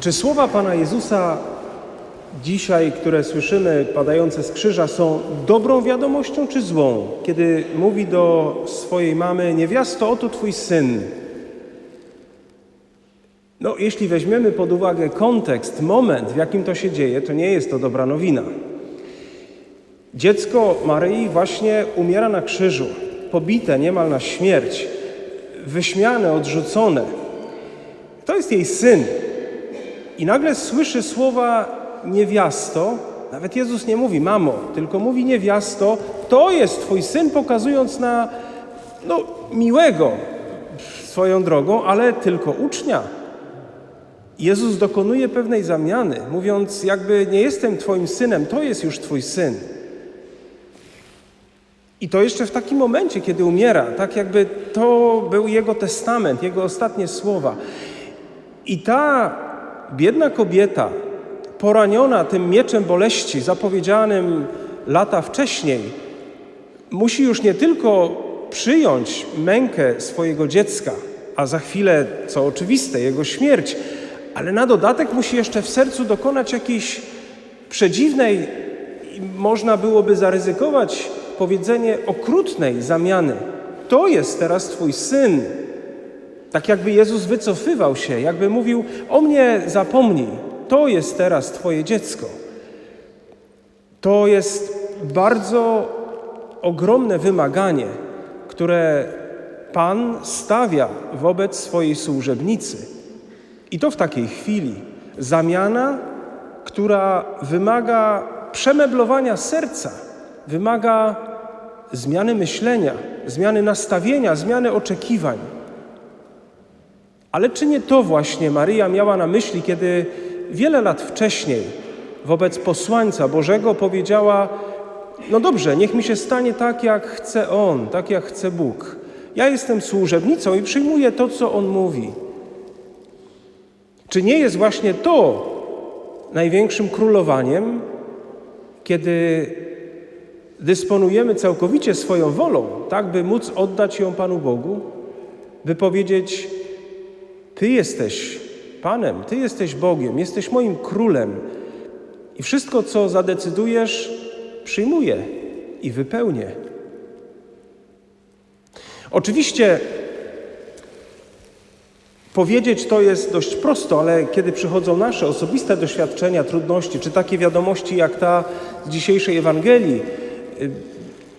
Czy słowa Pana Jezusa dzisiaj, które słyszymy padające z krzyża, są dobrą wiadomością czy złą? Kiedy mówi do swojej mamy: Niewiasto, oto Twój syn. No, jeśli weźmiemy pod uwagę kontekst, moment, w jakim to się dzieje, to nie jest to dobra nowina. Dziecko Maryi właśnie umiera na krzyżu, pobite niemal na śmierć, wyśmiane, odrzucone. To jest jej syn. I nagle słyszy słowa niewiasto, nawet Jezus nie mówi mamo, tylko mówi niewiasto, to jest twój syn, pokazując na no, miłego swoją drogą, ale tylko ucznia. Jezus dokonuje pewnej zamiany, mówiąc, jakby nie jestem Twoim synem, to jest już Twój syn. I to jeszcze w takim momencie, kiedy umiera, tak jakby to był jego testament, jego ostatnie słowa. I ta biedna kobieta, poraniona tym mieczem boleści, zapowiedzianym lata wcześniej, musi już nie tylko przyjąć mękę swojego dziecka, a za chwilę, co oczywiste, jego śmierć, ale na dodatek musi jeszcze w sercu dokonać jakiejś przedziwnej, można byłoby zaryzykować powiedzenie okrutnej zamiany. To jest teraz Twój syn. Tak jakby Jezus wycofywał się, jakby mówił: O mnie zapomnij, to jest teraz Twoje dziecko. To jest bardzo ogromne wymaganie, które Pan stawia wobec swojej służebnicy. I to w takiej chwili. Zamiana, która wymaga przemeblowania serca, wymaga zmiany myślenia, zmiany nastawienia, zmiany oczekiwań. Ale czy nie to właśnie Maryja miała na myśli, kiedy wiele lat wcześniej wobec posłańca Bożego powiedziała: No dobrze, niech mi się stanie tak, jak chce On, tak jak chce Bóg. Ja jestem służebnicą i przyjmuję to, co On mówi. Czy nie jest właśnie to największym królowaniem, kiedy dysponujemy całkowicie swoją wolą, tak by móc oddać ją Panu Bogu, by powiedzieć: Ty jesteś Panem, Ty jesteś Bogiem, jesteś moim królem i wszystko, co zadecydujesz, przyjmuję i wypełnię. Oczywiście Powiedzieć to jest dość prosto, ale kiedy przychodzą nasze osobiste doświadczenia, trudności, czy takie wiadomości jak ta z dzisiejszej Ewangelii,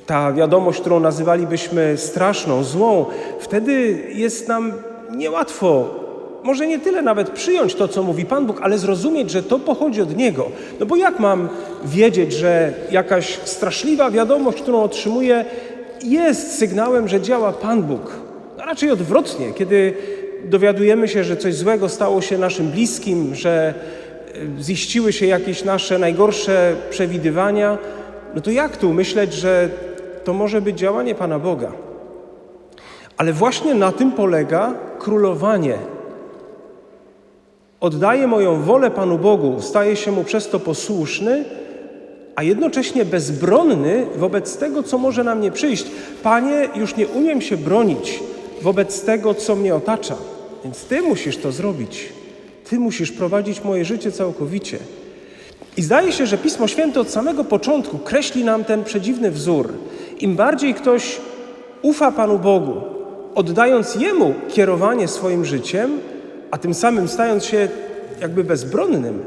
ta wiadomość, którą nazywalibyśmy straszną, złą, wtedy jest nam niełatwo, może nie tyle nawet przyjąć to, co mówi Pan Bóg, ale zrozumieć, że to pochodzi od Niego. No bo jak mam wiedzieć, że jakaś straszliwa wiadomość, którą otrzymuję, jest sygnałem, że działa Pan Bóg? No raczej odwrotnie, kiedy dowiadujemy się, że coś złego stało się naszym bliskim, że ziściły się jakieś nasze najgorsze przewidywania, no to jak tu myśleć, że to może być działanie Pana Boga? Ale właśnie na tym polega królowanie. Oddaję moją wolę Panu Bogu, staję się Mu przez to posłuszny, a jednocześnie bezbronny wobec tego, co może na mnie przyjść. Panie, już nie umiem się bronić wobec tego, co mnie otacza. Więc Ty musisz to zrobić. Ty musisz prowadzić moje życie całkowicie. I zdaje się, że Pismo Święte od samego początku kreśli nam ten przedziwny wzór. Im bardziej ktoś ufa Panu Bogu, oddając Jemu kierowanie swoim życiem, a tym samym stając się jakby bezbronnym,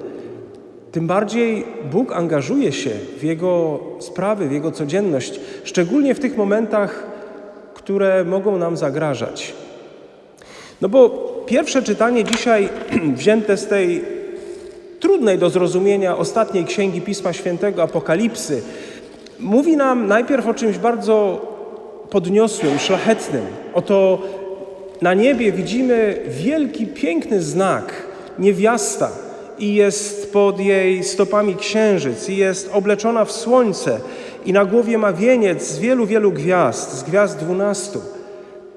tym bardziej Bóg angażuje się w Jego sprawy, w Jego codzienność, szczególnie w tych momentach, które mogą nam zagrażać. No bo pierwsze czytanie dzisiaj wzięte z tej trudnej do zrozumienia ostatniej księgi Pisma Świętego Apokalipsy mówi nam najpierw o czymś bardzo podniosłym, szlachetnym. Oto na niebie widzimy wielki, piękny znak, niewiasta i jest pod jej stopami księżyc i jest obleczona w słońce i na głowie ma wieniec z wielu, wielu gwiazd, z gwiazd dwunastu.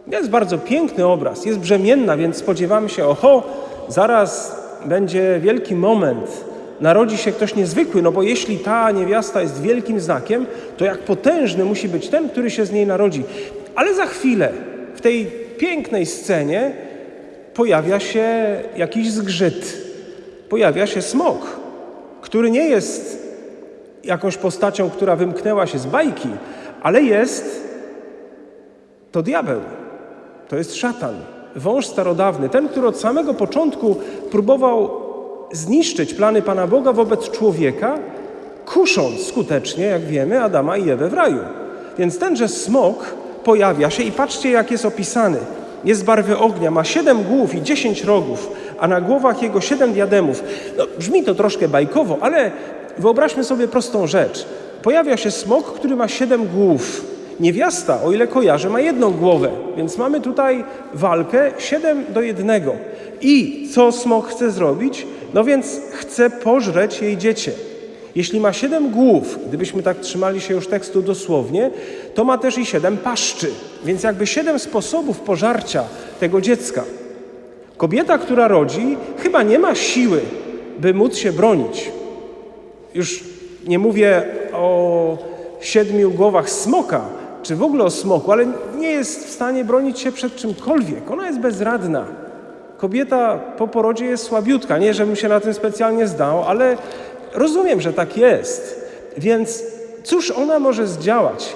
Jest bardzo piękny obraz, jest brzemienna, więc spodziewamy się, oho, zaraz będzie wielki moment, narodzi się ktoś niezwykły, no bo jeśli ta niewiasta jest wielkim znakiem, to jak potężny musi być ten, który się z niej narodzi. Ale za chwilę w tej pięknej scenie pojawia się jakiś zgrzyt. pojawia się smok, który nie jest jakąś postacią, która wymknęła się z bajki, ale jest to diabeł. To jest szatan, wąż starodawny, ten, który od samego początku próbował zniszczyć plany Pana Boga wobec człowieka, kusząc skutecznie, jak wiemy, Adama i Ewę w raju. Więc tenże smok pojawia się i patrzcie, jak jest opisany. Jest barwy ognia, ma siedem głów i dziesięć rogów, a na głowach jego siedem diademów. No, brzmi to troszkę bajkowo, ale wyobraźmy sobie prostą rzecz. Pojawia się smok, który ma siedem głów. Niewiasta, o ile kojarzę, ma jedną głowę, więc mamy tutaj walkę 7 do 1. I co smok chce zrobić? No więc chce pożreć jej dziecię. Jeśli ma siedem głów, gdybyśmy tak trzymali się już tekstu dosłownie, to ma też i siedem paszczy, więc jakby siedem sposobów pożarcia tego dziecka. Kobieta, która rodzi, chyba nie ma siły, by móc się bronić. Już nie mówię o siedmiu głowach smoka, czy w ogóle o smoku, ale nie jest w stanie bronić się przed czymkolwiek. Ona jest bezradna. Kobieta po porodzie jest słabiutka. Nie, żebym się na tym specjalnie zdał, ale rozumiem, że tak jest. Więc cóż ona może zdziałać?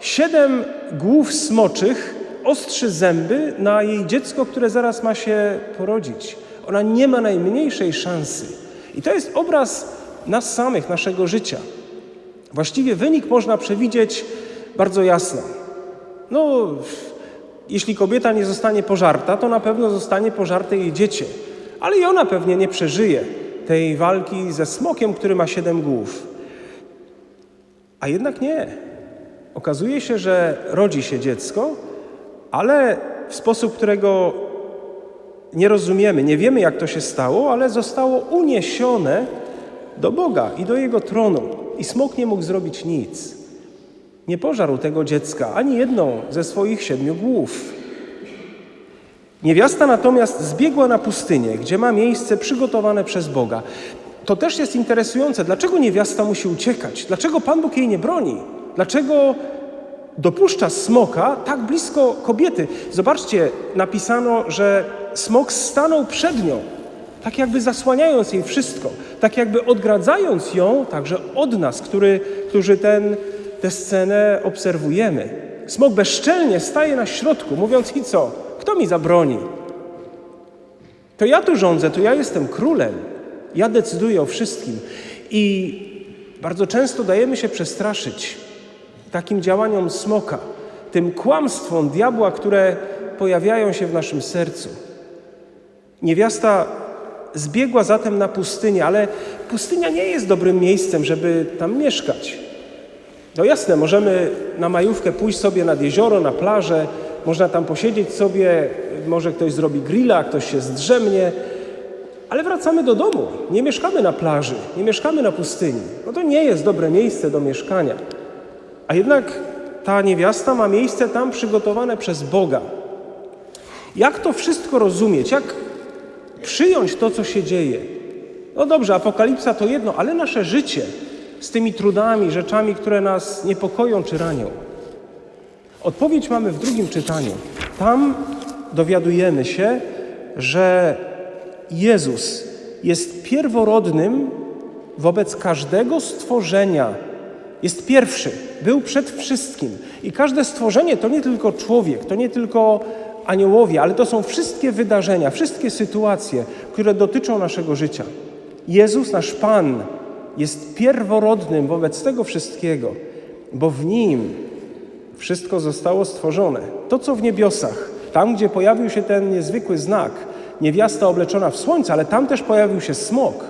Siedem głów smoczych ostrzy zęby na jej dziecko, które zaraz ma się porodzić. Ona nie ma najmniejszej szansy. I to jest obraz nas samych, naszego życia. Właściwie wynik można przewidzieć bardzo jasno. No, jeśli kobieta nie zostanie pożarta, to na pewno zostanie pożarte jej dziecię, ale i ona pewnie nie przeżyje tej walki ze smokiem, który ma siedem głów. A jednak nie. Okazuje się, że rodzi się dziecko, ale w sposób, którego nie rozumiemy, nie wiemy jak to się stało, ale zostało uniesione do Boga i do Jego tronu. I smok nie mógł zrobić nic. Nie pożarł tego dziecka ani jedną ze swoich siedmiu głów. Niewiasta natomiast zbiegła na pustynię, gdzie ma miejsce przygotowane przez Boga. To też jest interesujące. Dlaczego niewiasta musi uciekać? Dlaczego Pan Bóg jej nie broni? Dlaczego dopuszcza smoka tak blisko kobiety? Zobaczcie, napisano, że smok stanął przed nią, tak jakby zasłaniając jej wszystko, tak jakby odgradzając ją także od nas, który, którzy ten, tę scenę obserwujemy. Smok bezczelnie staje na środku, mówiąc i co? Kto mi zabroni? To ja tu rządzę, to ja jestem królem. Ja decyduję o wszystkim. I bardzo często dajemy się przestraszyć takim działaniom smoka, tym kłamstwom diabła, które pojawiają się w naszym sercu. Niewiasta zbiegła zatem na pustynię, ale pustynia nie jest dobrym miejscem, żeby tam mieszkać. No jasne, możemy na majówkę pójść sobie nad jezioro, na plażę, można tam posiedzieć sobie, może ktoś zrobi grilla, ktoś się zdrzemnie, ale wracamy do domu. Nie mieszkamy na plaży, nie mieszkamy na pustyni. No to nie jest dobre miejsce do mieszkania. A jednak ta niewiasta ma miejsce tam przygotowane przez Boga. Jak to wszystko rozumieć? Jak przyjąć to, co się dzieje? No dobrze, apokalipsa to jedno, ale nasze życie z tymi trudami, rzeczami, które nas niepokoją czy ranią. Odpowiedź mamy w drugim czytaniu. Tam dowiadujemy się, że Jezus jest pierworodnym wobec każdego stworzenia. Jest pierwszy, był przed wszystkim. I każde stworzenie to nie tylko człowiek, to nie tylko aniołowie, ale to są wszystkie wydarzenia, wszystkie sytuacje, które dotyczą naszego życia. Jezus, nasz Pan, jest pierworodnym wobec tego wszystkiego, bo w Nim wszystko zostało stworzone. To, co w niebiosach, tam, gdzie pojawił się ten niezwykły znak, niewiasta obleczona w słońce, ale tam też pojawił się smok.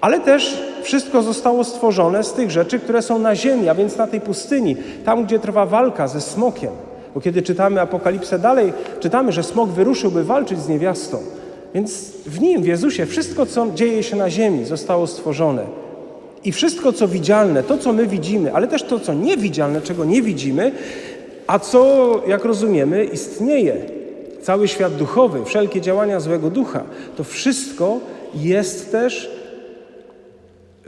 Ale też wszystko zostało stworzone z tych rzeczy, które są na ziemi, a więc na tej pustyni, tam, gdzie trwa walka ze smokiem. Bo kiedy czytamy Apokalipsę dalej, czytamy, że smok wyruszył, by walczyć z niewiastą. Więc w nim, w Jezusie, wszystko, co dzieje się na ziemi, zostało stworzone. I wszystko, co widzialne, to, co my widzimy, ale też to, co niewidzialne, czego nie widzimy, a co, jak rozumiemy, istnieje. Cały świat duchowy, wszelkie działania złego ducha, to wszystko jest też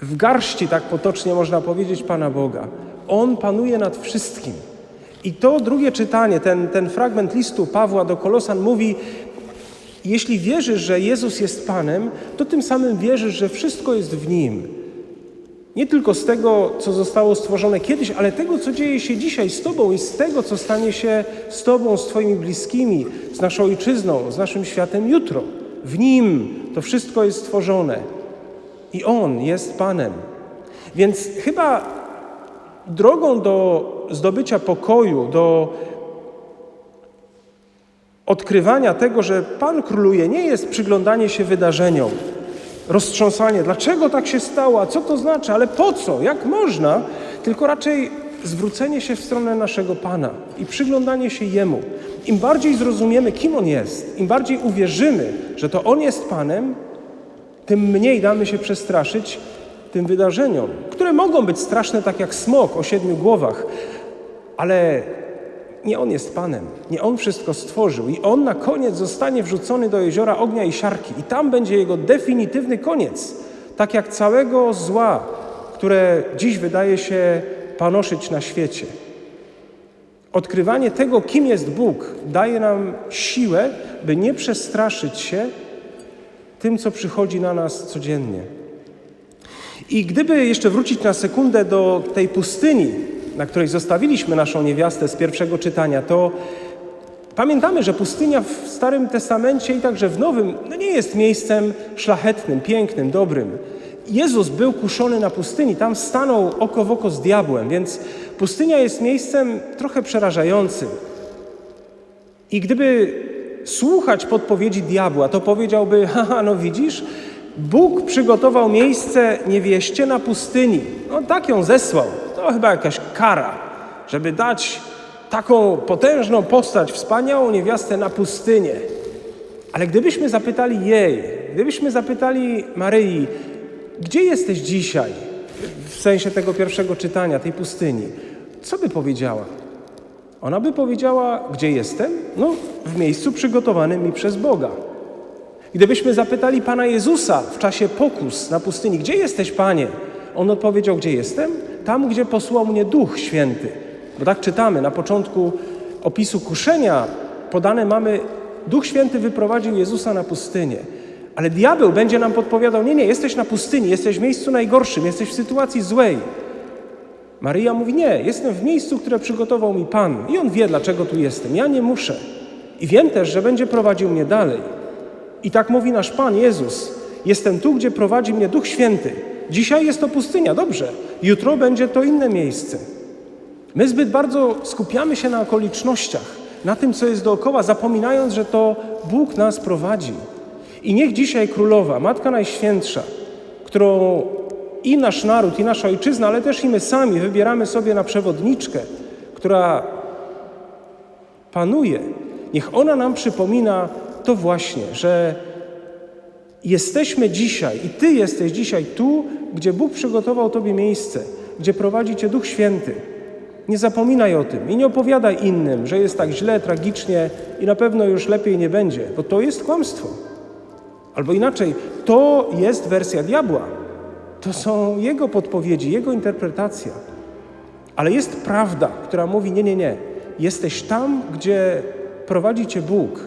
w garści, tak potocznie można powiedzieć, Pana Boga. On panuje nad wszystkim. I to drugie czytanie, ten, ten fragment listu Pawła do Kolosan mówi, jeśli wierzysz, że Jezus jest Panem, to tym samym wierzysz, że wszystko jest w Nim. Nie tylko z tego, co zostało stworzone kiedyś, ale tego, co dzieje się dzisiaj z Tobą i z tego, co stanie się z Tobą, z Twoimi bliskimi, z naszą ojczyzną, z naszym światem jutro. W Nim to wszystko jest stworzone i On jest Panem. Więc chyba drogą do zdobycia pokoju, do odkrywania tego, że Pan króluje, nie jest przyglądanie się wydarzeniom, roztrząsanie, dlaczego tak się stało, a co to znaczy, ale po co, jak można, tylko raczej zwrócenie się w stronę naszego Pana i przyglądanie się Jemu. Im bardziej zrozumiemy, kim On jest, im bardziej uwierzymy, że to On jest Panem, tym mniej damy się przestraszyć tym wydarzeniom, które mogą być straszne, tak jak smok o siedmiu głowach, ale nie On jest Panem, nie On wszystko stworzył i On na koniec zostanie wrzucony do jeziora ognia i siarki i tam będzie Jego definitywny koniec, tak jak całego zła, które dziś wydaje się panoszyć na świecie. Odkrywanie tego, kim jest Bóg, daje nam siłę, by nie przestraszyć się tym, co przychodzi na nas codziennie. I gdyby jeszcze wrócić na sekundę do tej pustyni, na której zostawiliśmy naszą niewiastę z pierwszego czytania, to pamiętamy, że pustynia w Starym Testamencie i także w Nowym no nie jest miejscem szlachetnym, pięknym, dobrym. Jezus był kuszony na pustyni, tam stanął oko w oko z diabłem, więc pustynia jest miejscem trochę przerażającym. I gdyby słuchać podpowiedzi diabła, to powiedziałby: Haha, no widzisz, Bóg przygotował miejsce niewieście na pustyni. No tak ją zesłał. To chyba jakaś kara, żeby dać taką potężną postać, wspaniałą niewiastę na pustynię. Ale gdybyśmy zapytali jej, gdybyśmy zapytali Maryi, gdzie jesteś dzisiaj, w sensie tego pierwszego czytania, tej pustyni, co by powiedziała? Ona by powiedziała, gdzie jestem? No, w miejscu przygotowanym mi przez Boga. Gdybyśmy zapytali Pana Jezusa w czasie pokus na pustyni, gdzie jesteś, Panie? On odpowiedział, gdzie jestem? Tam, gdzie posłał mnie Duch Święty. Bo tak czytamy na początku opisu kuszenia, podane mamy, Duch Święty wyprowadził Jezusa na pustynię. Ale diabeł będzie nam podpowiadał, nie, nie, jesteś na pustyni, jesteś w miejscu najgorszym, jesteś w sytuacji złej. Maryja mówi, nie, jestem w miejscu, które przygotował mi Pan i On wie, dlaczego tu jestem. Ja nie muszę. I wiem też, że będzie prowadził mnie dalej. I tak mówi nasz Pan Jezus. Jestem tu, gdzie prowadzi mnie Duch Święty. Dzisiaj jest to pustynia, dobrze. Jutro będzie to inne miejsce. My zbyt bardzo skupiamy się na okolicznościach, na tym, co jest dookoła, zapominając, że to Bóg nas prowadzi. I niech dzisiaj Królowa, Matka Najświętsza, którą i nasz naród, i nasza ojczyzna, ale też i my sami wybieramy sobie na przewodniczkę, która panuje, niech ona nam przypomina to właśnie, że jesteśmy dzisiaj i Ty jesteś dzisiaj tu, gdzie Bóg przygotował Tobie miejsce, gdzie prowadzi Cię Duch Święty. Nie zapominaj o tym i nie opowiadaj innym, że jest tak źle, tragicznie i na pewno już lepiej nie będzie, bo to jest kłamstwo. Albo inaczej, to jest wersja diabła. To są jego podpowiedzi, jego interpretacja. Ale jest prawda, która mówi: Nie, nie, nie. Jesteś tam, gdzie prowadzi cię Bóg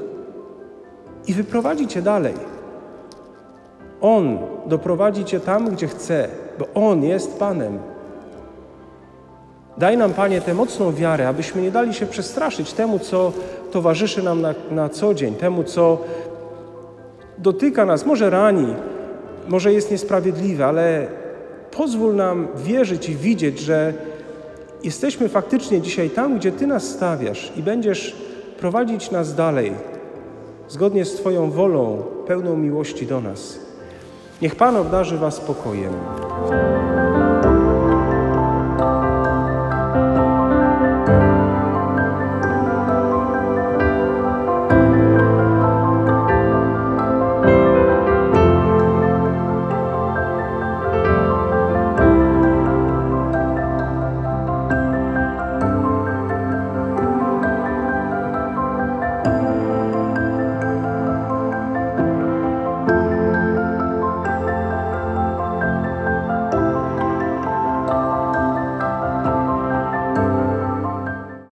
i wyprowadzi cię dalej. On doprowadzi cię tam, gdzie chce, bo On jest Panem. Daj nam, Panie, tę mocną wiarę, abyśmy nie dali się przestraszyć temu, co towarzyszy nam na, na co dzień, temu, co dotyka nas, może rani, może jest niesprawiedliwe, ale pozwól nam wierzyć i widzieć, że jesteśmy faktycznie dzisiaj tam, gdzie Ty nas stawiasz i będziesz prowadzić nas dalej, zgodnie z Twoją wolą, pełną miłości do nas. Niech Pan obdarzy Was spokojem.